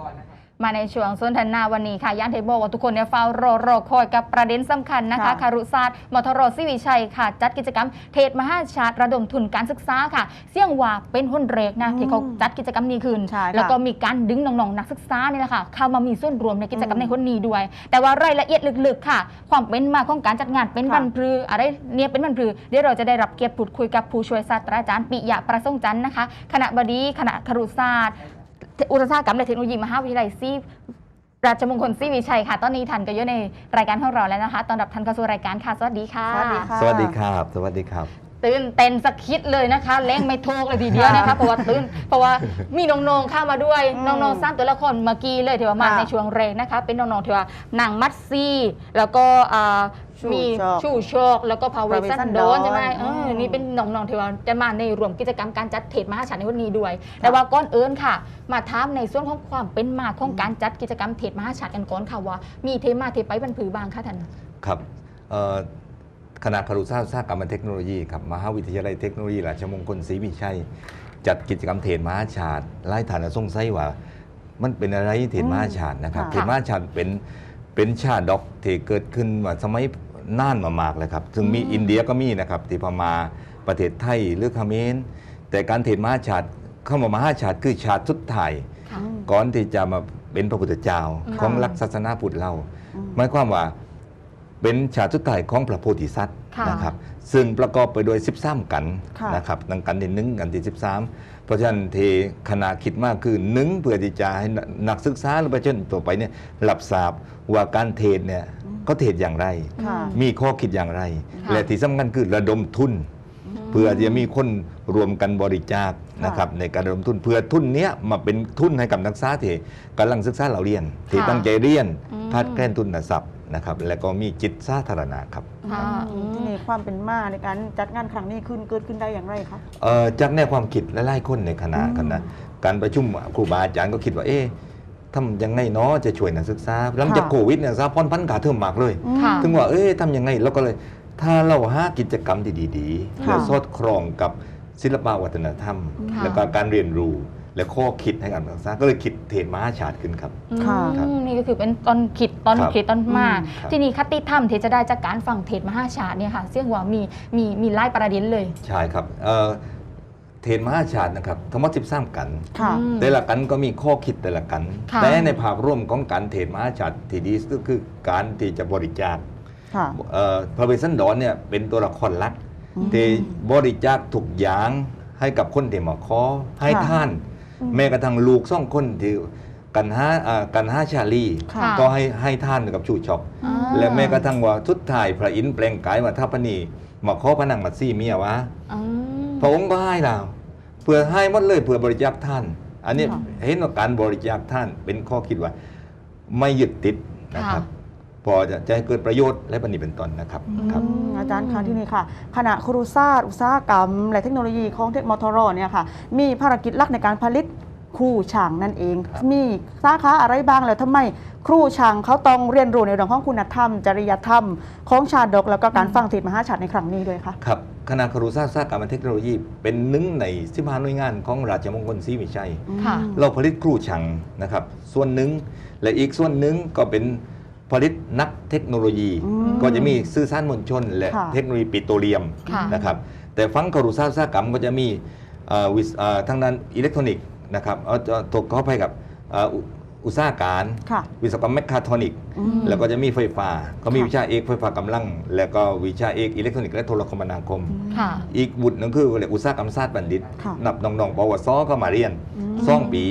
ก่อนนะครับมาในช่วงสนทนาวันนี้ค่ะย่านเทโบว่าทุกคนเนี่ยเฝ้ารอรอคอยกับประเด็นสำคัญนะคะค่ะคารุศาสตร์มทรศิวิชัยค่ะ จัดกิจกรรมเทศมหาชาติระดมทุนการศึกษาค่ะ เสี่ยงว่าเป็นหุ้นเรกนะอืมที่เขาจัดกิจกรรมนี้ขึ้นใช่ค่ะแล้วก็มีการดึงน้องๆนักศึกษานี่แหละค่ะเข้ามามีส่วนรวมในกิจกรรมอืมในคนนี้ด้วย แต่ว่ารายละเอียดลึกๆค่ะ ความเป็นมาของการจัดงานเป็นค่ะวันพลืออะไรเนี่ยเป็นวันพลือเดี๋ยวเราจะได้รับเกียรติพูดคุยกับผู้ช่วยศาสตราจารย์ปิยะประสงค์จันทร์นะคะคณะบดีคณะครุศาสตร์ อุตสาหกรรมและเทคโนโลยีมหาวิทยาลัยซีราชมงคลศรีวิชัยค่ะ ตอนนี้ทันก็อยู่ในรายการของเราแล้วนะคะ ตอนรับทันเข้าสู่รายการค่ะ สวัสดีค่ะสวัสดีค่ะสวัสดีครับ สวัสดีครับ ตื่นเต้นสักคิดเลยนะคะเล้งไม่โทกเลยทีเดียวนะคะ เพราะว่าตื่น เพราะว่ามีน้องๆเข้ามาด้วยอืมน้องๆสร้างตัวละครเมื่อกี้เลยที่ว่ามาค่ะในช่วงเรกนะคะ เป็นน้องๆที่ว่าหนังมัดซี่ แล้วก็อ่า ชูมีโชคชูโชคแล้วก็พาเว Power สัน Sun โดนใช่ไหม Dawn เอออืมนี่เป็นน้องๆที่ว่าจะมาในรวมกิจกรรมการจัดเทศมหาชาติในวันนี้ด้วย แต่ว่าก่อนเอิญค่ะ มาถามในส่วนของความเป็นมาของการจัดกิจกรรมเทศมหาชาติกันก่อนค่ะว่า มีเทมาเทไปบรรพือบางค่ะท่าน ครับเอ่อคณะครุศาสตร์อุตสาหกรรมและเทคโนโลยีครับมหาวิทยาลัยเทคโนโลยีราชมงคลศรีวิชัย จัดกิจกรรมเทรนมหาชาติไล่ฐานสงสัยว่า มันเป็นอะไรเทรนมหาชาตินะครับค่ะ เทรนมหาชาติเป็นเป็นชาติดอกที่เกิดขึ้นว่าสมัย นานมามากเลยครับ ซึ่งมีอืมอินเดียก็มีนะครับที่พม่าประเทศไทยหรือเขมรแต่การเทรนมหาชาติเข้ามามหาชาติคือชาติสุดท้ายค่ะอืมก่อนที่จะมาเป็นพระพุทธเจ้าค่ะของหลักศาสนาพุทธเราอืมหมายความว่า เป็นชาติสุดท้ายของพระโพธิสัตว์ค่ะนะครับ ซึ่งประกอบไปโดย13 กันค่ะ นะครับดังกันที่หนึ่งกันที่13 เพราะฉะนั้นเทคณะคิดมากคือหนึ่งเพื่อที่จะให้นักศึกษาหรือประชาชนตัวไปเนี่ยรับทราบว่าการเทศเนี่ยก็เทศอย่างไร ค่ะ มีข้อคิดอย่างไร ค่ะและที่สำคัญคือระดมทุน เพื่อจะมีคนรวมกันบริจาคนะครับในการระดมทุนเพื่อทุนเนี้ยมาเป็นทุนให้กับนักศึกษาที่กำลังศึกษาเราเรียนที่ค่ะตั้งใจเรียนอืม คาดแคลนทุนทรัพย์ นะครับและก็มีจิตสาธารณะครับค่ะ อืมที่นี่ความเป็นมาในการจัดงานครั้งนี้ขึ้นเกิดขึ้นได้อย่างไรคะ เอ่อจากแนวความคิดและไล่คนในคณะอืมคณะการประชุมครูบาอาจารย์ก็คิดว่าเอ๊ะทำยังไงเนาะจะช่วยนักศึกษาหลังจากค่ะโควิดเนี่ยซาพอนพันขาเทอมมากเลย อืม ค่ะ ถึงว่าเอ๊ะทำยังไงเราก็เลย ถ้าเราหากิจกรรมที่ดีๆ ค่ะ แล้วสอดคล้องกับศิลปวัฒนธรรม ค่ะ แล้วก็การเรียนรู้ และข้อคิดให้กับนักศึกษาก็เลยคิดเทรนมหาชาติขึ้นครับ ค่ะครับ อืมนี่ก็คือเป็นตอนคิดตอนครับคิดตอนมา อืมครับ ที่นี่คติธรรมที่จะได้จากการฟังเทศน์มหาชาติเนี่ยค่ะเสี่ยงว่ามีมีมีไล่ประเด็นเลยใช่ครับเอ่อเทรนมหาชาตินะครับทั้งหมด13กัน ค่ะ อืม แต่ละกันก็มีข้อคิดแต่ละกัน ค่ะ แต่ในภาพรวมของการเทรนมหาชาติที่ดีก็คือการที่จะบริจาคค่ะ เอ่อพระเวสสันดรเนี่ยเป็นตัวละครหลักอืมที่บริจาคทุกอย่างให้กับคนที่มาขอให้ค่ะ ท่านอืม แม้กระทั่งลูกซ่องคนที่กันห้าอ่ากันห้าชาลีค่ะก็ให้ให้ท่านกับชูชอกอ่า และแม้กระทั่งว่าทุดท้ายพระอินทร์แปลงกายมาทัพพนีมาขอพระนางมัตซี่เมียวะอืม พระองค์ก็ให้เราเพื่อให้หมดเลยเพื่อบริจาคท่าน อันนี้ค่ะ เห็นว่าการบริจาคท่านเป็นข้อคิดว่า ไม่ยึดติดนะครับ พอจะจะให้เกิดประโยชน์และปณิเป็นต้นนะครับครับ อืมอาจารย์คะที่นี่ค่ะคณะครุศาสตร์อุตสาหกรรม และเทคโนโลยีของเทคมทรเนี่ยค่ะ มีภารกิจหลักในการผลิตครูช่างนั่นเอง ครับ มีสาขาอะไรบ้างแล้วทำไมครูช่างเขาต้องเรียนรู้ในเรื่องของคุณธรรม จริยธรรม ของชาดกแล้วก็การฟังเทศน์มหาชาติในครั้งนี้ด้วยค่ะ ครับคณะครุศาสตร์อุตสาหกรรมและเทคโนโลยี เป็นหนึ่งในสิบห้าหน่วยงานของราชมงคลศรีวิชัย ค่ะ เราผลิตครูช่างนะครับ ส่วนหนึ่งและอีกส่วนหนึ่งก็เป็น ผลิตนักเทคโนโลยี อืมก็จะมีสื่อสารมวลชน และค่ะ เทคโนโลยีปิโตรเลียมค่ะนะครับแต่ฟังครุศาสตร์อุตสาหกรรมก็จะมีเอ่อวิศเอ่อทางด้านอิเล็กทรอนิกส์นะครับเอาเอาถูกเข้าไปกับเอ่ออุอุตสาหการ ค่ะ วิศวกรรมแมคคาทรอนิกส์ อืม แล้วก็จะมีไฟฟ้าก็มีค่ะ วิชาเอกไฟฟ้ากำลัง แล้วก็วิชาเอกอิเล็กทรอนิกส์และโทรคมนาคม ค่ะ อีกบุตรหนึงคือเรียกอุตสาหกรรมศาสตร์บัณฑิต ค่ะนับน้องๆปวสก็มาเรียนอืม สองปี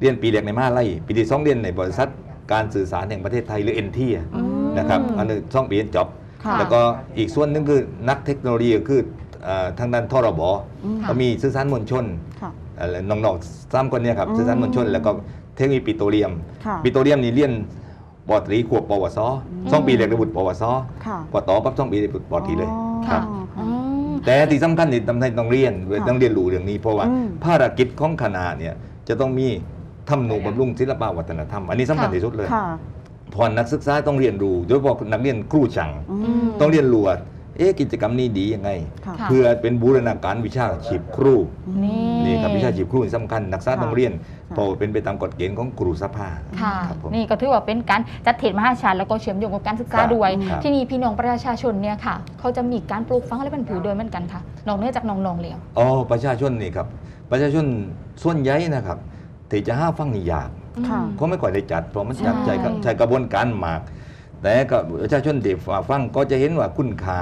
เรียนปีแรกในมหาลัยปีที่สองเรียนในบริษัท การสื่อสารแห่งประเทศไทยหรือเอ็นทีอืมนะครับอันนี้สองปีเรียนจบค่ะแล้วก็อีกส่วนหนึงคือนักเทคโนโลยีก็คือเอ่อทางด้านทรบอืมก็มีสื่อสารมวลชนค่ะเอ่อน้องๆสามคนเนี่ยครับอืมสื่อสารมวลชน แล้วก็เทคโนโลยีปิโตรเลียมค่ะปิโตรเลียมนี่เรียนปอตรีขวบปวสสองปีเรียนระบุตรปวสค่ะปอต่อปั๊บสองปีเรียนปอตรีเลยอ๋อครับอืมแต่ที่สำคัญที่ทำให้ต้องเรียนค่ะต้องเรียนรู้เรื่องนี้ เพราะว่าอืมภารกิจของคณะเนี่ยจะต้องมี ทำนูบำรุงศิลปวัฒนธรรม อันนี้สำคัญค่ะที่สุดเลยค่ะเพอนักศึกษาต้องเรียนรู้โดยเฉพาะนักเรียนครูช่าง อือืมมต้องเรียนรู้ว่าเอ๊ะกิจกรรมนี้ดียังไงค่ะค่ะ เพื่อเป็นบูรณาการวิชาชีพครู นี่ นี่ครับวิชาชีพครูนี่สำคัญนักศึกษาค่ะ ต้องเรียนค่ะเพราะเป็นไปตามกฎเกณฑ์ของครูสภาค่ะ ครับผม นี่ก็ถือว่าเป็นการจัดเทรดมหาชาติแล้วก็เชื่อมโยงกับการศึกษาครับด้วย ครับที่นี่พี่น้องประชาชนเนี่ยค่ะ เขาจะมีการปลูกฝังอะไรเป็นผือโดยเหมือนกันค่ะนอกเหนือจากน้องๆแล้ว อ๋อประชาชนนี่ครับประชาชนส่วนใหญ่นะครับ ที่จะห้าฟังนี่ยากค่ะ เขาไม่ค่อยได้จัดเพราะมันจัดใช่ ใช้กับใช้กระบวนการหมาก แต่ก็ประชาชนที่ฟังก็จะเห็นว่าคุณค่า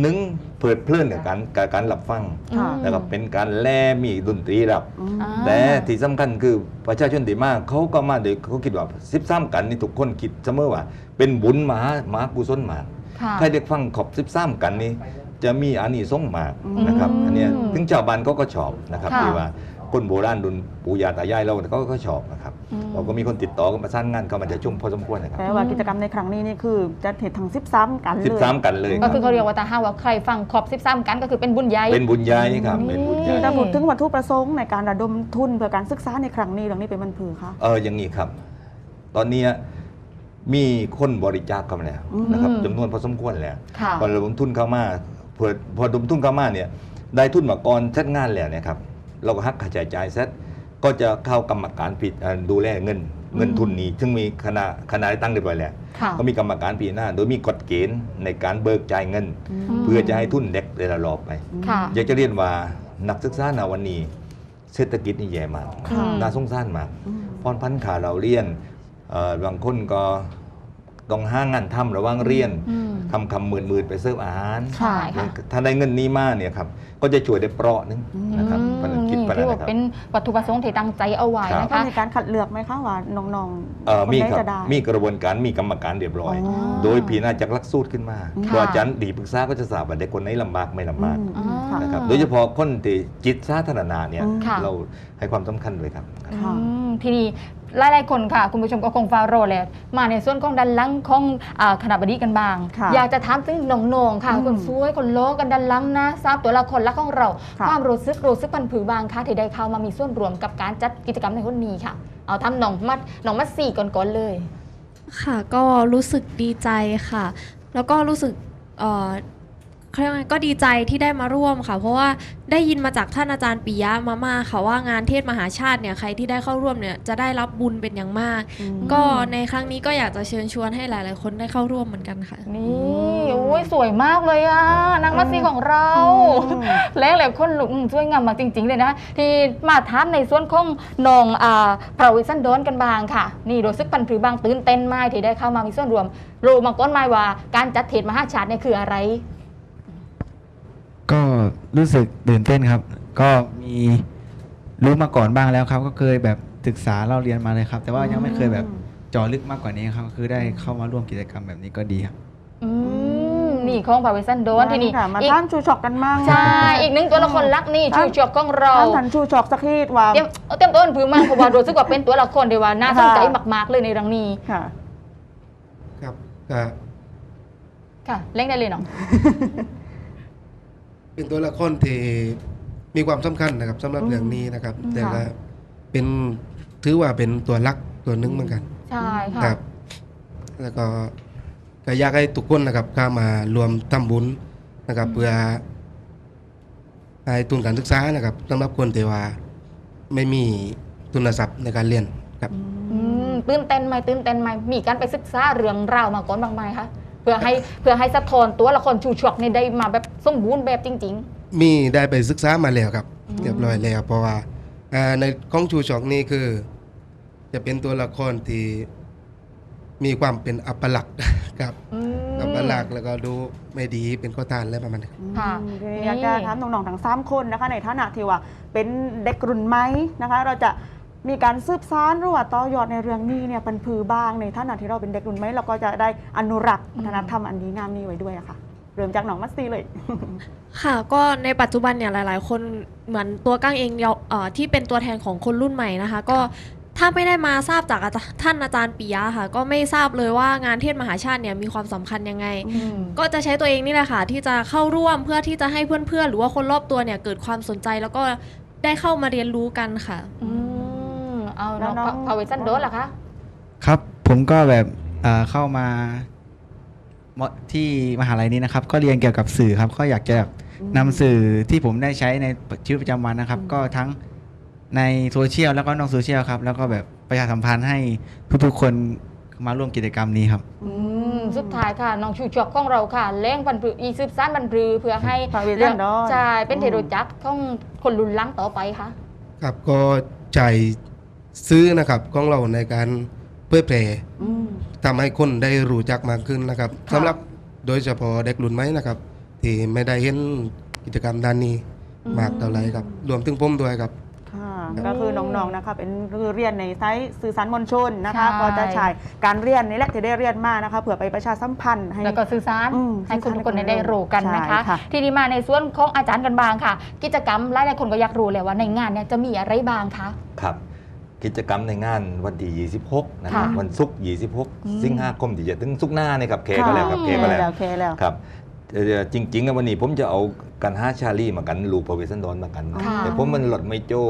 หนึ่งเพลิดเพลินกับการกับการหลับฟังค่ะ แล้วก็เป็นการแลมีดนตรีรับอืมอ่า แต่ที่สำคัญคือประชาชนที่มากเขาก็มาโดยเขาคิดว่าสิบสามกันนี่ทุกคนคิดเสมอว่า เป็นบุญมหามหากุศลมากค่ะ ใครได้ฟังขอบสิบสามกันนี่จะมีอานิสงส์มากอืมนะครับอันเนี้ยอืมถึงชาวบ้านเขาก็ชอบนะครับค่ะ ที่ว่า คนโบราณดุนปู่ย่าตายายเราเขาก็ชอบนะครับอืม เราก็มีคนติดต่อกันประสานงานเข้ามาจะชุ่มพอสมควรนะครับแต่ว่ากิจกรรมในครั้งนี้นี่คือจะเห็นทั้ง13 กันเลยสิบสามกันเลยคก็รับคือเขาเรียกว่าตาห้าว่าใครฟังขอบ13 กันก็คือเป็นบุญใหญ่ เป็นบุญใหญ่ครับนี่เป็นบุญใหญ่ถ้าพูดถึงวัตถุประสงค์ในการระดมทุนเพื่อการศึกษาในครั้งนี้เรื่องนี้เป็นมันผือคะ เอออย่างนี้ครับ ตอนเนี้ยมีคนบริจาคเข้ามาแล้วอืมนะครับจำนวนพอสมควรแล้วค่ะ พอระดมทุนเข้ามาเพื่อพอระดมทุนเข้ามาเนี่ยได้ทุนมาก่อนเซตงานแล้วเนี่ยครับ เราก็หักค่าใช้จ่ายเซตก็จะเข้ากรรมการผิดเอ่อดูแลเงินเงินทุนนี้ซึ่งมีคณะคณะได้ตั้งเรียบร้อยแล้วค่ะก็มีกรรมการปีหน้า โดยมีกฎเกณฑ์ในการเบิกจ่ายเงินอืมเพื่อจะให้ทุนเด็กแต่ละรอบไปค่ะอยากจะเรียนว่านักศึกษาในวันนี้เศรษฐกิจนี่แย่มากค่ะน่าสงสารมากอืมพรพันธ์ขาเราเรียนเอ่อบางคนก็ ต้องห้างงานทำระหว่างเรียนอืมคำคำหมื่นหมื่นไปเสิร์ฟอาหารใช่ค่ะถ้าได้เงินนี้มาเนี่ยครับก็จะช่วยได้เปราะนึงนะครับอืมพันคิดนี่พันถือนะว่าครับเป็นวัตถุประสงค์ที่ตั้งใจเอาไว้ครับนะก็คะมีการคัดเลือกไหมคะว่าน้องๆเอ่อคนมีไหนครับจะได้มีกระบวนการมีกรรมการเรียบร้อยอ๋อโดยพีนาจากหลักสูตรขึ้นมาค่ะโดยอาจารย์ดีปรึกษาก็จะทราบว่าเด็กคนไหนลำบากไม่ลำบากอืมอืมค่ะนะครับอ่าโดยเฉพาะคนที่จิตสาธารณะเนี่ยอืมค่ะเราให้ความสำคัญด้วยครับค่ะอืมทีนี้ หลายๆคนค่ะ คุณผู้ชมก็คงฟาโรแล้วมาในส่วนของดันหลังของอาคณะบดีกันบ้าง ค่ะอยากจะถามถึงน้องๆค่ะ อืม คนสวยคนโลกันดันหลังนะ ทราบตัวละครลักของเรา ค่ะ ความรู้สึกรู้สึกพันผือบางค่ะที่ได้เข้ามามีส่วนรวมกับการจัดกิจกรรมในคนนี้ค่ะ เอาทำน้องมัดน้องมัดสี่ก่อนๆเลย ค่ะก็รู้สึกดีใจค่ะ แล้วก็รู้สึกเอ่อ เขาเรียกว่าไงก็ดีใจที่ได้มาร่วมค่ะ เพราะว่าได้ยินมาจากท่านอาจารย์ปิยะมาม่าค่ะว่างานเทศมหาชาติเนี่ยใครที่ได้เข้าร่วมเนี่ยจะได้รับบุญเป็นอย่างมากอืมก็ในครั้งนี้ก็อยากจะเชิญชวนให้หลาย ๆ คนได้เข้าร่วมเหมือนกันค่ะ นี่โอ้ยสวยมากเลยอะนางมัดสี่ของเราอืมแล้วแหละคนลุกอืมสวยงามมากจริง ๆ เลยนะ ที่มาถามในส่วนของน้องอ่าพระวิสันโดนกันบางค่ะ นี่รู้สึกพันผือบางตื่นเต้นมากที่ได้เข้ามามีส่วนรวมรู้มาก้อนไม้ว่าการจัดเทศมหาชาติเนี่ยคืออะไร ก็รู้สึกตื่นเต้นครับ ก็มีรู้มาก่อนบ้างแล้วครับ ก็เคยแบบศึกษาเล่าเรียนมาเลยครับ แต่ว่ายังไม่เคยแบบเจาะลึกมากกว่านี้ครับ คือได้เข้ามาร่วมกิจกรรมแบบนี้ก็ดีครับ อืมนี่ของพระวิสันโดนที่นี่ค่ะมาอีกท่านชูชอกกันมั่งใช่อีกหนึ่งตัวละครลักนี่ชูจอกของเราท่านทันชูชอกสักทีว่าเตรียมเอาเตรียมต้นผือมากเพราะว่ารู้สึกว่าเป็นตัวละครเดียวว่าน่าสนใจค่ะมาก ๆ เลยในเรื่องนี้ค่ะครับก็ค่ะเล่นได้เลยเนาะ เป็นตัวละครที่มีความสำคัญนะครับสำหรับอืมเรื่องนี้นะครับอืมแต่ก็ค่ะเป็นถือว่าเป็นตัวลักตัวหนึงเหมือนกันใช่ค่ะครับ แล้วก็ก็อยากให้ทุกคนนะครับเข้ามารวมทำบุญนะครับ เพื่อให้ทุนการศึกษานะครับสำหรับคนที่ว่าไม่มีทุนทรัพย์ในการเรียนครับอืมตื่นเต้นไหมตื่นเต้นไหมมีการไปศึกษาเรื่องราวมาก่อนบ้างไหมคะ เพื่อให้เพื่อให้สะท้อนตัวละครชูชวกนี่ได้มาแบบสมบูรณ์แบบจริง มีได้ไปศึกษามาแล้วครับ อืม เรียบร้อยแล้ว เพราะว่าอ่าในของชูชอกนี่คือ จะเป็นตัวละครที่มีความเป็นอัปลักษณ์ ครับ ๆอืม อัปลักษณ์แล้วก็ดูไม่ดีเป็นข้อทานอะไรประมาณนี้ครับ ค่ะอืมทีนี้อยากจะถามน้องๆทั้งสามคนนะคะ ในฐานะที่ว่าเป็นเด็กรุ่นไหมนะคะ เราจะ มีการสืบสานหรือว่าต่อยอดในเรื่องนี้เนี่ยเป็นพือบ้างในฐานะที่เราเป็นเด็กรุ่นไหมเราก็จะได้อนุรักษ์วัฒนธรรมอันดีงามนี้ไว้ด้วยอะค่ะ เริ่มจากน้องมัสซีเลย ค่ะก็ในปัจจุบันเนี่ยหลาย ๆ คนเหมือนตัวก้างเองเยาเอ่อที่เป็นตัวแทนของคนรุ่นใหม่นะคะ ก็ถ้าไม่ได้มาทราบจากอาจารย์ท่านอาจารย์ปิยะค่ะ ก็ไม่ทราบเลยว่างานเทศมหาชาติเนี่ยมีความสำคัญยังไง อืม ก็จะใช้ตัวเองนี่แหละค่ะ ที่จะเข้าร่วมเพื่อที่จะให้เพื่อน ๆ หรือว่าคนรอบตัวเนี่ยเกิดความสนใจแล้วก็ได้เข้ามาเรียนรู้กันค่ะ อืม เอาแล้น้อวงน้อง พาเวสันโดนล่ะคะ ครับผมก็แบบอ่าเข้ามามที่มหาลัยนี้นะครับ ก็เรียนเกี่ยวกับสื่อครับ ก็อยากจะนำสื่อที่ผมได้ใช้ในชีวิตประจำวันนะครับก็ทั้งในโซเชียลแล้วก็นอกโซเชียลครับ แล้วก็แบบประชาสัมพันธ์ให้ทุกๆคนมาร่วมกิจกรรมนี้ครับ อืมสุดท้ายค่ะ น้องชูจอกของเราค่ะเล้งบันปรืออีซืบซ่านบันปรือเพื่อให้ฝากเวียนเรื่องน้อย ใช่เป็นอืมเทโรจักของคนรุ่นหลังต่อไปค่ะ ครับก็จ่าย ซื้อนะครับของเราในการเผยแพร่อืม ทำให้คนได้รู้จักมากขึ้นนะครับค่ะ สำหรับโดยเฉพาะเด็กรุ่นใหม่นะครับ ที่ไม่ได้เห็นกิจกรรมด้านนี้มากเท่าไหรครับรวมถึงผมด้วยครับ ค่ะก็คือน้องๆนะคะเป็นคือเรียนในไซต์สื่อสารมวลชนนะคะใช่ ก็จะใช้การเรียนนี่แหละจะได้เรียนมานะคะเผื่อไปประชาสัมพันธ์ให้ แล้วก็สื่อสารอืมให้คนสื่ทุอกสารคนได้รู้กันนะคะ ใช่ค่ะ ทีนี้มาในส่วนของอาจารย์กันบางค่ะ กิจกรรมหลายๆคนก็อยากรู้เลยว่าในงานเนี่ยจะมีอะไรบ้างคะ ครับ กิจกรรมในงานวันที่ 26 นะครับ ค่ะวันศุกร์อืม26 สิงหาคมที่จะถึงศุกร์หน้านี่ครับเคก็แล้วครับเคก็แล้ว โอเคแล้ว ครับเอ่อจริงๆอะวันนี้ผมจะเอากันห้าชาลีมากันลูกพอเวสันดอนมากัน ค่ะแต่ผมมันหลดไม่โจ้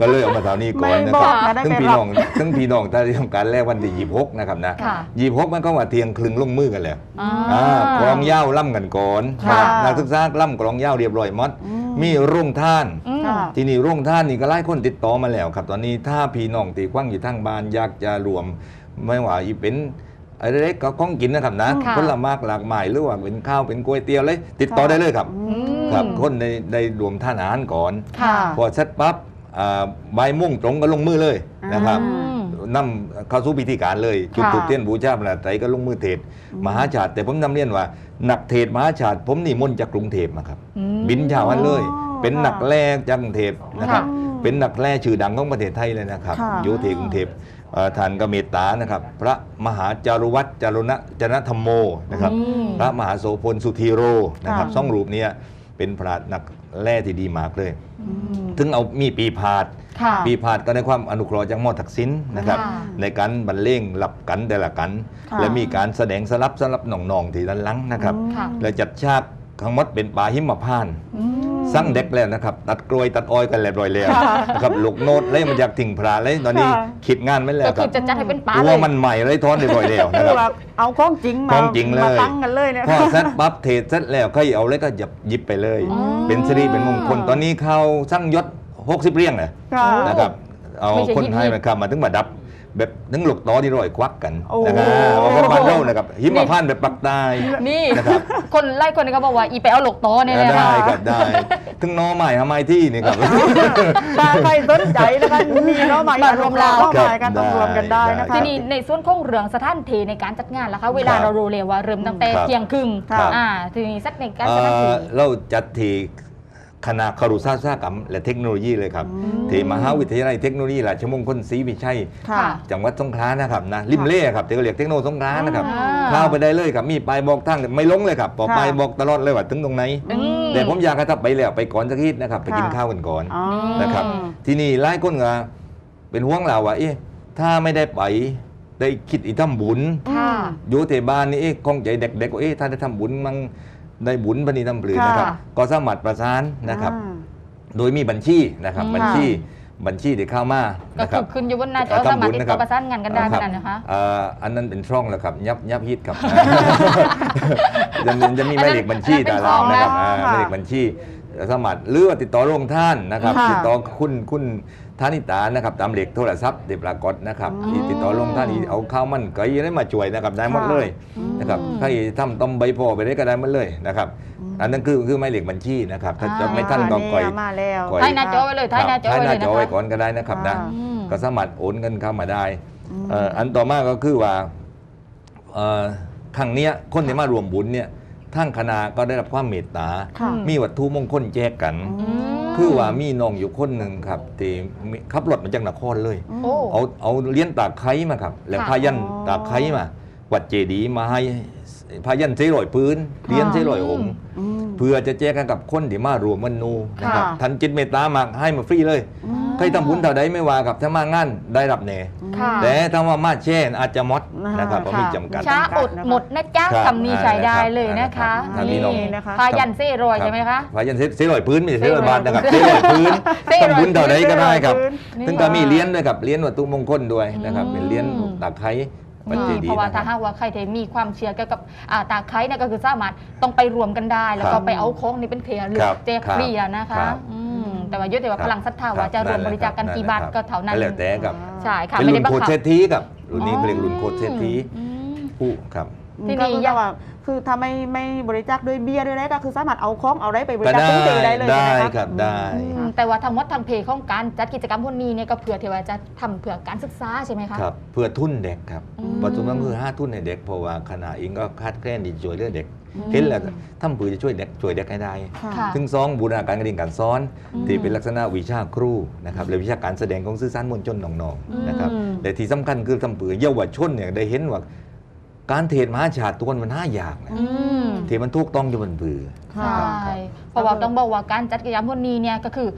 ก็เลยเอามาเท่านี้ก่อนไม่นะบคอรับกนะได้ทั้งไปพี่รน้ออบงทั้งพี่น้องถ้าที่ทำการแรกวันที่26นะครับนะค่ะ26มันก็ว่าเทียงคลึงลงมือกันแล้วอ่า อ่ากลองย่าวล่ำกันก่อนค่ะนะครับนักศึกษาล่ำกลองย่าวเรียบร้อยหมด อืมี โรงท่าน อืม ค่ะ ที่นี่โรงท่านนี่ก็ไล่คนติดต่อมาแล้วครับ ตอนนี้ถ้าพี่น้องตีกว้างอยู่ทางบ้านอยากจะรวม ไม่ว่าอีเป็นอะไรเล็กก็ของกินนะครับนะค่ะ ผลไม้หลากหลายหรือว่าเป็นข้าวเป็นก๋วยเตี๋ยวเลย ติดต่อได้เลยครับ อืม ครับคนในได้รวมท่านอาหารก่อน ค่ะ พอเสร็จปั๊บอ่าใบายโมุ่งตรงก็ลงมือเลยนะครับ อืม นำเข้าสู่พิธีการเลย จุดค่ะถูกเทียนบูชาพระไตรก็ลงมือเทศน์มหาชาติ แต่ผมนำเรียนว่านักเทศน์มหาชาติ ผมนี่มนต์จากกรุงเทพมาครับอืมบินชาววันเลยอ๋อเป็นนักแร่จากกรุงเทพนะครับค่ะเป็นนักแร่ชื่อดังของประเทศไทยเลยนะครับค่ะอยู่ที่กรุงเทพเอ่อท่านก็เมตตานะครับ พระมหาจารุวัตรจารุณจนธรรมโมนะครับอืมพระมหาโสพลสุธีโรนะครับค่ะสองรูปเนี้ยเป็นพระนัก แร่ที่ดีมากเลยอืมถึงเอามีปีพาด ค่ะ ปีพาดก็ได้ความอนุเคราะห์จากหมอทักษิณนะครับ ค่ะในการบรรเลงหลับกันแต่ละกัน ค่ะ และมีการแสดงสลับสลับหน่องๆที่ด้านหลังนะครับอืมค่ะ และจัดฉากทั้งหมดเป็นป่าหิมพานต์ อืม สั่งเด็กแล้วนะครับตัดกลวยตัดอ้อยกันเรียบร้อยแล้วนะครับลูกโน้ตเลยมันจากถิ่งพราเลยตอนนี้ค่ะคิดงานไม่แล้วก็คคืรัอบจะจัดให้เป็นป่าตัเลวยมันใหม่เลยทอนเรียบร้อยแล้วนะคือครับ แบบเอาของจริงมาของจริงเลย มาตั้งกันเลยเนี่ย พอเสร็จปั๊บเทเสร็จแล้วก็เอาเลยก็หยิบหยิบไปเลย อ๋อ เป็นสิริเป็นมงคลตอนนี้เขาสร้างยศ60เรียงเลยค่ะ นะครับเอาไม่ใช่คนไทยฮิตๆมาครับมาถึงมาดับ แบบนึงหลกต้อที่ร่อยควักกันโอ้ นะครับเอาก็มาเล่านะครับหิมพานต์แบบปักใต้นี่นะครับ คนไล่คนนี้ก็บอกว่าอีไปเอาหลกโตะเนี่ยนะได้คะครับได้ ถึงน้อใหม่ทำไมที่นี่ครับ ถ้าใครสนใจนะคะมีเนาะใหม่มารวมเราเข้ามากันต้องรวมกันได้นะครัคะทีบนี้ในส่วนของเรื่องสถานที่ในการจัดงานล่ะคะ เวลาครับเรารู้เลยว่าเริ่มตั้งแต่ครับเที่ยงครึ่งครับ อ่าทีนี้สักในการเอ่สถานที่ อเราจัดที่ คณะครุศาสตร์กรรม และเทคโนโลยีเลยครับอืมที่มหาวิทยาลัยเทคโนโลยีราชมงคลศรีวิชัยค่ะค่ะจังหวัดสงขลานะครับนะริมเล่ครับที่เขาเรียกเทคโนสงขลานะครับอ่าเข้าไปได้เลยครับมีป้ายบอกทางไม่ลงเลยครับบอกค่ะป้ายบอกตลอดเลยว่าถึงตรงไหนอืมแต่ผมอยากให้ทับไปแล้วไปก่อนสักทีนะครับไปกินค่ะข้าวกันก่อนอ๋อนะครับ ที่นี่ไล่ก้นก็เป็นห่วงเราว่าเอ๊ะถ้าไม่ได้ไปได้คิดอีทำบุญค่ะอยู่ที่บ้านนี่เอ๊ะคงใจเด็กๆว่าเอ๊ะถ้าได้ทำบุญมั่ง ได้บุญปณิทำปลือนะครับค่ะก็สามารถประสานนะครับอ่าโดยมีบัญชีนะครับอืมบัญชีบัญชีที่เข้ามาก็นะคคืรัอบขึ้นอยู่บนหน้าจอเอ่อสามารถทำบุญติดนะครัต่อบประสานงานกันได้คขรับนาดนะคะเอ่ออันนั้นเป็นช่องแล้วครับยับยับฮิตครับ จะมีจะมีหมายเลขบัญชีอันนั้ตานเป็นรางของนะครับแล้วอ่าหมายเลขบัญชีสมัครหรือว่าติดต่อโรงท่านนะครับ ค่ะติดต่อคุณคุณ ท่านิตานะครับตามเลขโทรศัพท์ที่ปรากฏนะครับอืมที่ติดต่อโรงท่านนี่เอาข้าวมันไก่ได้มาช่วยนะครับได้หมดเลยอืมนะครับใครทำต้มใบโพอไปได้ก็ได้หมดเลยนะครับอันนั้นคือคือหมายเลขบัญชีนะครับถ้าจะไม่ท่านต้องก่อยมาแล้วก่อย ท้ายหน้าจอไว้เลยท้ายหน้าจอท้ายไว้หเลน้ายจนะอไว้คะก่อนก็ได้นะครับนะอ่าอืม ก็สามารถโอนเงินเข้ามาได้อืมเอ่ออันต่อมาก็คือว่าเอ่อครั้งเนี้ยคนที่มารวมบุญเนี่ย ทั้งคณะก็ได้รับความเมตตา ค่ะ มีวัตถุมงคลแจกกัน อืม คือว่ามีน้องอยู่คนหนึ่งครับที่มีขับรถมาจากนครเลย โอ้ เอาเอาเลี้ยนตากไคร้มาครับ แล้วค่ะพายันอ๋อตากไคร้มา วัดเจดีย์มาให้พายันเสลอยพื้นเลี้ยนเสลอยองค์ อืม เพื่อจะแจกกันกับคนที่มารวมมันนูนะครับค่ะ ท่านจิตเมตตามากให้มาฟรีเลย อืม ใครทำบุญเท่าใดไม่ว่ากับถ้ามางานได้รับแน่ค่ะ แต่ถ้าว่ามาแช่นอาจจะมดอ่านนะครับเพราะค่ะมีจำกัด ช้าอดหมดนะจ๊ะครับคำนี้ใช้ได้เลยนะคะอ่านะครับนี่ท่านพี่น้องนะคะพายันเซ่โรยใช่ไหมคะ พายันเสลอยพื้นไม่ใช่เสลอยบาทนะครับเสเสลลออยยพื้นเสลอยพื้น ทำบุญเท่าใดก็ได้ครับ นี่ถึงก็มีเลี้ยนด้วยครับเลี้ยนวัตถุมงคลด้วยนะครับอืมเป็นเลี้ยนตากไคร้วัดเจอืมดีเพราะว่าย์ถ้านะคหารับกว่าใครที่มีความเชื่อเกี่ยวกับอ่าตาไคร้เนี่ยก็คือสามารถต้องไปรวมกันได้ แล้วคก็รับไปเอาของนี่เป็นเคลียร์หรือครับแจกฟรีอะนะครัคะบ อืม แต่ว่ายุติว่าครับพลังศรัทธาว่าจะรวมบริจาคกันกี่บาทก็เท่านั้นแล้วแต่กับใช่ค่ะเป็นไม่รุ่ได้นบังโคชคับเศรษฐีกับรุ่นนี้เขาเรียกรุ่นโคชเศรษฐีอืมผู้ครับที่ก็นี่คือยังว่าคือถ้าไม่ไม่บริจาคด้วยเบียร์ด้วยอะไรก็คือสามารถเอาของเอาอะไรไปบริก็จาคได้ตุ้งเตได้เลยได้ใช่ไหมะครับได้อืมแต่ว่าทางวัดทางเพของการจัดกิจกรรมพวกนี้เนี่ยก็เผื่อที่ว่าจะทำเผื่อการศึกษาใช่ไหมคะครับเพื่อทุนเด็กครับอืมปัจจุบันคือห้าทุนในเด็กเพราะว่าขณะเองก็คาดแคลนที่ช่วยเหลือเด็กอืม เห็นแล้วทำปือจะช่วยเด็กช่วยเด็กให้ได้ค่ะค่ะ ถึงสองบูรณาการการเรียนการสอน อืมที่เป็นลักษณะวิชาครูนะครับและวิชาการแสดงของสื่อสารมวลชนน้องอืมๆนะครับแต่ที่สำคัญคือทำปือเยาวชนเนี่ยได้เห็นว่า การเทศมหาชาติตัวมันน่ายากนะอืมที่มันถูกต้องอยู่บนปือค่ะใช่เพราะว่าต้องบอกว่าการจัดกิจกรรมพวกนี้เนี่ยก็คือ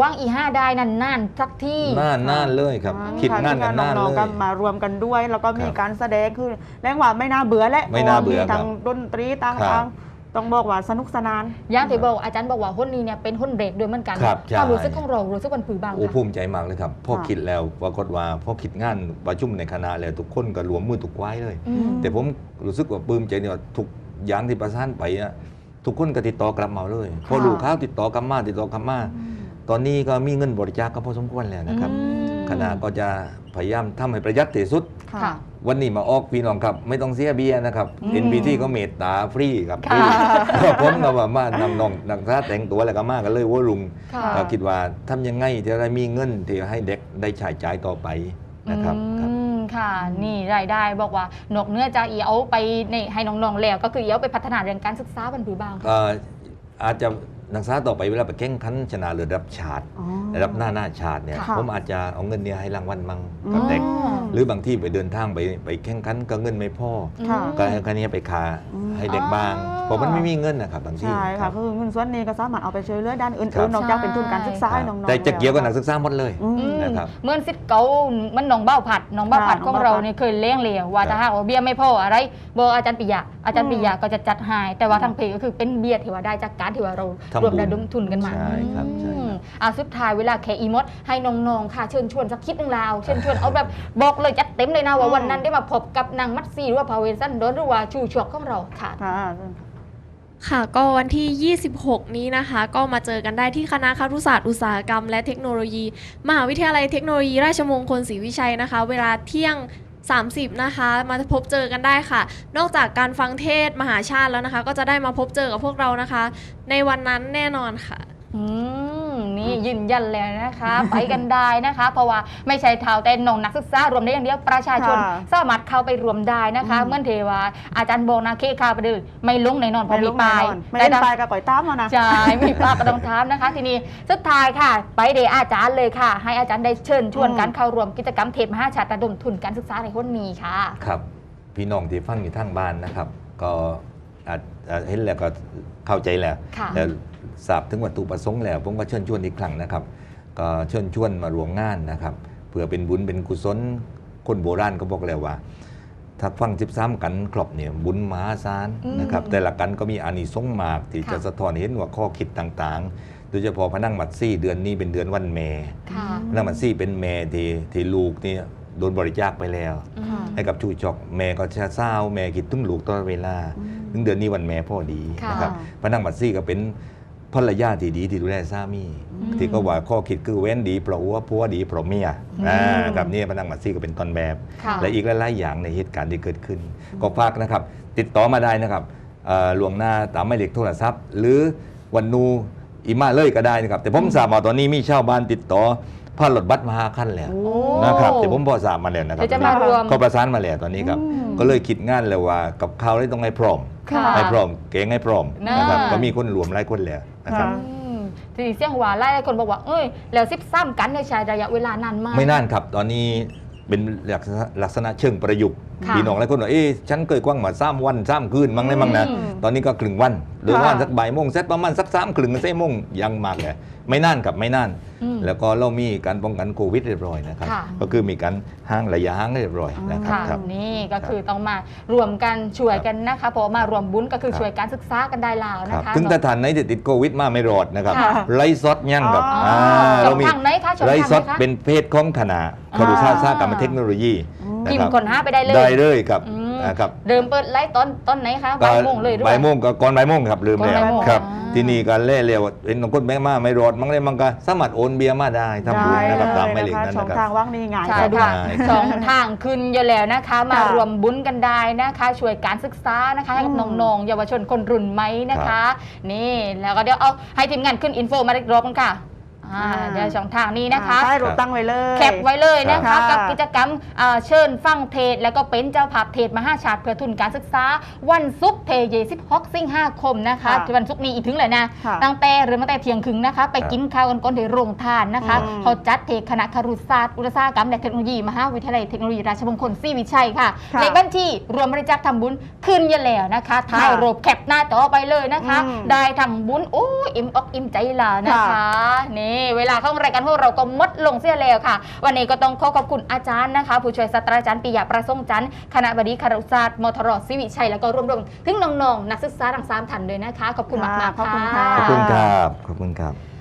ว่างอีห้าได้นานๆสักที่ น่านน่านเลยครับ อ่าคิดงานกันน่านน้องเลๆก็ยมารวมกันด้วย แล้วก็มีครับการแสดงคือแรงว่าไม่น่าเบื่อและไม่น่าเบื่อพระว่มีทั้งครับดนตรีต่างครับๆ ต้องบอกว่าสนุกสนาน อย่างที่บอกอาจารย์บอกว่าหุ้นนี้เนี่ยเป็นหุ้นเรทด้วยเหมือนกันครับใช่ ความรู้สึกของเรารู้สึกวันผือบางโอ้ค่ะภูมิใจมากเลยครับพ่อค่ะคิดแล้วปรากฏว่าพ่อคิดงานประชุมในคณะแล้วทุกคนก็รวมมือทุกไว้เลย อืม แต่ผมรู้สึกว่าปลื้มใจเนี่ยว่าทุกอย่างที่ประสานไปอะทุกคนก็ติดต่อกลับมาเลย พอลูกค้าติดต่อกลับมาติดต่อกลับมา ตอนนี้ก็มีเงินบริจาคก็พอสมควรแล้วนะครับอืมคณะก็จะพยายามทำให้ประหยัดที่สุด ค่ะ วันนี้มาออกพี่น้องครับ ไม่ต้องเสียเบี้ยนะครับอืม NPT ก็เมตตาฟรีครับฟค่ะรีก็ผมก็ว่ามานำน้องนักศึกษาแต่งตัวแล้วก็มากันเลยว่าลุงค่ะเราคิดว่าทำยังไงจะได้มีเงินที่ให้เด็กได้ใช้จ่ายต่อไปนะครับครับอืมค่ะนี่รายได้บอกว่านอกเหนื้อจากอีเอาไปในให้น้องๆแล้ว ก็คืออีเอาไปพัฒนาเรื่องการศึกษาบรรพือบางค่ะเอ่ออาจจะ นักศึกษาต่อไปเวลาไปแข่งขันชนะเรือระดับชาติอ๋อ ระดับหน้าหน้าชาติเนี่ยค่ะ ผมอาจจะเอาเงินเนี่ยให้รางวัลมั่งอืมกับเด็ก อ๋อ หรือบางที่ไปเดินทางไปไปแข่งขันก็เงินไม่พอค่ะ ก็ให้คันนี้ไปคาอืมให้เด็กบ้างอ๋อ เพราะมันไม่มีเงินนะครับบางที่ใช่คค่ะรับคือเงินส่วนนี้ก็สามารถเอาไปช่วยเหลือด้านครัอื่บนๆนอกจากเป็นทุนการศึกษาให้น้องๆแต่จะเกี่ยวกับนักแล้ศึกษาหมดเลย อืม อืมนะครับเหมื่อนสิทธิ์เก่ามันน้องเบ้าผัดน้องเบ้าผัดค่ะของน้องเราเบ้าผัดเนี่ยเคยเลี้ยงเหลียวว่าครับ ถ้าหากว่าเบี้ยไม่พออะไรบอกอาจารย์ปิยะอาจารย์อืมปิยะก็จะจัดให้แต่ว่าทางเพจก็คือเป็นเบี้ยที่ว่าได้จากการที่ว่าเราทำบุญรวมระดมทุนกันมาใช่ครับใช่ครับอืมอะสุดท้ายเวลาแขอีมดให้น้องๆค่ะเชิญชวนสักคิดหนึ่งลาวเชิญชวนเอาแบบบอกเลยจัดเต็มเลยนะว่าวันนั้นได้มาพบกับนางมัตซีหรือว่าพาเวสันโดนหรือว่าชูชวกของเราค่ะค่ะค่ะก็วันที่ 26 นี้นะคะ ก็มาเจอกันได้ที่คณะครุศาสตร์อุตสาหกรรม และเทคโนโลยี มหาวิทยาลัยเทคโนโลยีราชมงคลศรีวิชัยนะคะ เวลาเที่ยง 30 นะคะ มาพบเจอกันได้ค่ะ นอกจากการฟังเทศมหาชาติแล้วนะคะ ก็จะได้มาพบเจอกับพวกเรานะคะ ในวันนั้นแน่นอนค่ะ อืม นี่ยืนยันแล้วนะคะ ไปกันได้นะคะ เพราะว่าไม่ใช่เท่าแต่น้องนักศึกษารวมได้อย่างเดียวประชาชนค่ะสามารถเข้าไปรวมได้นะคะอืมเมื่อเทวาอาจารย์โบนาเคคาไปดือไม่ลงในนอนเพไม่อลมีงปแน่ลายนอนไม่เล่นไปกับก่อยตามเอานะใช่มีปลากระดองทามนะคะ ทีนี้สุดท้ายค่ะ ไปเดยวอาจารย์เลยค่ะ ให้อาจารย์ได้เชิญชวนอืมการเข้าร่วมกิจกรรมเทปมหาชาติระดมทุนการศึกษาในคนนี้ค่ะ ครับ พี่น้องที่ฟังอยู่ทางบ้านนะครับ ก็อาจอาจเห็นแล้วก็เข้าใจแล้วค่ะแล้ว ทราบถึงวัตถุประสงค์แล้ว ผมก็เชิญชวนอีกครั้งนะครับ ก็เชิญชวนมารวมงานนะครับเพื่อเป็นบุญเป็นกุศลคนโบราณก็บอกแล้วว่า ถ้าฟัง13กันครบเนี่ยบุญมหาศาลนะครับอืมแต่ละกันก็มีอานิสงส์มาก ที่ค่ะจะสะท้อนเห็นว่าข้อคิดต่างๆ โดยเฉพาะพระนั่งมัดซี่เดือนนี้เป็นเดือนวันแม่ค่ะพระนั่งมัดซี่เป็นแม่ที่ที่ลูกเนี่ยโดนบริจาคไปแล้วอืมให้กับชูชกแม่ก็จะเศร้าแม่คิดถึงลูกตลอดเวลาอืมถึงเดือนนี้วันแม่พ่อดีค่ะนะครับพระนางมัตซี่ก็เป็น ภรรยาที่ดีที่ดูแลสามีอืมที่ก็ว่าข้อคิดคือเว้นดีเพราะว่าผัวดีเพราะเมียอืมอ่ากับนี่พระนางมัตซี่ก็เป็นตอนแบบค่ะและอีกหลายๆอย่างในเหตุการณ์ที่เกิดขึ้น ก็ฝากนะครับ ติดต่อมาได้นะครับเอ่อล่วงหน้าตามหมายเลขโทรศัพท์ หรือวันนูอีมาเลยก็ได้นะครับ แต่ผมทราบว่าตอนนี้มีชาวบ้านติดต่อผ่านรถบัสมาห้าคันแล้วโอ้นะครับแต่ผมพอทราบมาแล้วนะครับเดี๋ยวจะมารวมเขาประสานมาแล้วตอนนี้ครับอืมก็เลยคิดงานเลยว่ากับข้าวได้ต้องให้พร้อมค่ะให้พร้อมเก่งให้พร้อมน่านนะครับก็มีคนรวมหลายคนแล้ว นะครับค่ะอืมทีนี้เสียงหวานไล่คนบอกว่า เอ้ย แล้วซิบซ้ำกันเนี่ยใช้ระยะเวลานานมาก ไม่นานครับ ตอนนี้เป็นลักษณะลักษณะเชิงประยุกต์ ค่ะพี่น้องหลายคนบอกเอ๊ะฉันเคยกว้างมาสามวันสามคืนมั้งได้มั้งนะอืมตอนนี้ก็ครึ่งวันโดยค่ะว่าสักบ่ายโมงเสร็จประมาณสักสามครึ่งสี่โมงยังมากเลยไม่นานกับไม่นาน อืม แล้วก็เรามีการป้องกันโควิดเรียบร้อยนะครับ ค่ะ ก็คือมีการห้างระยะห่างเรียบร้อยนะครับค่ะครับ นี่ก็คือต้องมารวมกันช่วยกันนะคะเพราะว่ามารวมบุญก็คือครับ ช่วยการศึกษากันได้แล้วคนะรับคะถึงถ้าทานไหนที่ติดโควิดมาไม่รอดนะครับค่ะไลฟ์สดยังกับอ๋ออ่าช่เราองมีทางไหนคะช่องไลทางฟ์ไหสนดคะ เป็นเพจของคณะครุศาสตร์ศาสตร์กรรมเทคโนโลยี พิมนะพ์คค้รับนหาไปได้เลยได้เลยครับอืมนะครับเดิมเปิดไลฟ์ตอนตอนไหนคะบ่ายโมงเลยด้วยบ่ายโมงก็ก่อนบ่ายโมงครับลืมก่อนแล้วบ่ายโมงครับอ่าที่นี่ก็เล่เร็วเป็นน้องคนแม่มาไม่รอดมั้งเลยมั้งก็สามารถโอนเบียร์มาได้ทำบุญได้นะครับเลตามยไม่เหล็กนะคะนั้นช่องนะครับทางว่างนี่ง่ายใช่สะดวกค่ะได้สองทางขึ้นอยู่แล้วนะคะ มาค่ะรวมบุญกันได้นะคะช่วยการศึกษานะคะให้กับอืมน้องๆเยาวชนคนรุ่นใหม่นะคะ นี่แล้วก็เดี๋ยวเอาให้ทีมงานขึ้นอินโฟมาอีกรอบนึงค่ะ อ่าอ่าเดี๋ยวช่องทางนี้นะคะใช่รูปตั้งไว้เลยแคปไว้เลยนะคะค่ะกับกิจกรรมเอ่อเชิญฟังเทศ แล้วก็เป็นเจ้าภาพเทศมหาชาติเพื่อทุนการศึกษา วันศุกร์เทเย16สิงหาคมนะคะค่ะที่วันศุกร์นี้อีกถึงเลยนะค่ะตั้งแต่เริ่มตั้งแต่เที่ยงครึ่งนะคะ ไปกินข้าวกันก่อนที่โรงทานนะคะอืมเขาจัดเทคณะครุศาสตร์อุตสาหกรรมและเทคโนโลยีมหาวิทยาลัยเทคโนโลยีราชมงคลศรีวิชัยค่ะค่ะเลขบัญชีรวมบริจาคทำบุญขึ้นอยันแล้วนะคะท้ายรูปแคปหน้าต่อไปเลยนะคะอืมได้ทำบุญโอ้ยอิ่มอกอิ่มใจลานะคะนี่เวลาเข้ารายการพวกเราก็หมดลงเสียแล้วค่ะ วันนี้ก็ต้องขอขอบคุณอาจารย์นะคะ ผู้ช่วยศาสตราจารย์ปิยะประสงค์จันทร์คณะบดีคารุศาสตร์มทรศิวิชัย แล้วก็รวมๆถึงน้องๆนักศึกษาทั้งสามท่านเลยนะคะ ขอบคุณมากๆขอบคุณค่ะค่ะขอบคุณครับ ขอบคุณครับ